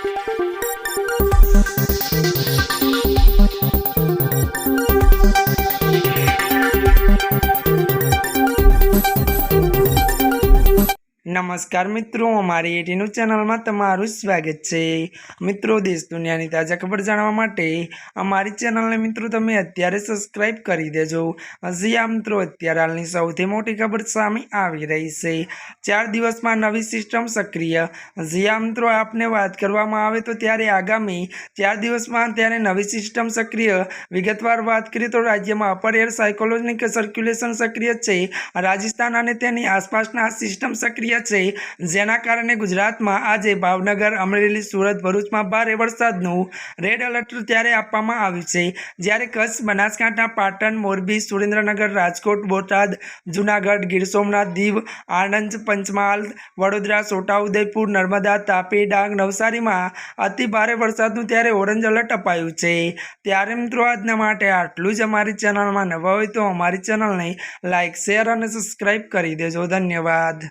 Thank you. નમસ્કાર મિત્રો, અમારી એટીનું ચેનલમાં તમારું સ્વાગત છે. મિત્રો, દેશ દુનિયાની તાજા ખબર જાણવા માટે અમારી ચેનલને મિત્રો તમે અત્યારે સબસ્ક્રાઇબ કરી દેજો. હજી આ મિત્રો અત્યારે હાલની સૌથી મોટી ખબર સામે આવી રહી છે. ચાર દિવસમાં નવી સિસ્ટમ સક્રિય. હજી આ મિત્રો આપને વાત કરવામાં આવે તો ત્યારે આગામી ચાર દિવસમાં ત્યારે નવી સિસ્ટમ સક્રિય. વિગતવાર વાત કરીએ તો રાજ્યમાં અપર એર સાયકોલોજીક સર્ક્યુલેશન સક્રિય છે. રાજસ્થાન અને તેની આસપાસના સિસ્ટમ સક્રિય છે, જેના કારણે ગુજરાતમાં આજે ભાવનગર, અમરેલી, સુરત, ભરૂચમાં ભારે વરસાદનું રેડ એલર્ટ ત્યારે આપવામાં આવ્યું છે. જ્યારે કચ્છ, બનાસકાંઠા, પાટણ, મોરબી, સુરેન્દ્રનગર, રાજકોટ, બોટાદ, જૂનાગઢ, ગીર સોમનાથ, દીવ, આણંદ, પંચમહાલ, વડોદરા, છોટાઉદેપુર, નર્મદા, તાપી, ડાંગ, નવસારીમાં અતિ ભારે વરસાદનું ત્યારે ઓરેન્જ એલર્ટ અપાયું છે. ત્યારે મિત્રો, આજના માટે આટલું જ અમારી ચેનલમાં નવા હોય તો અમારી ચેનલને લાઇક શેર અને સબસ્ક્રાઈબ કરી દેજો. ધન્યવાદ.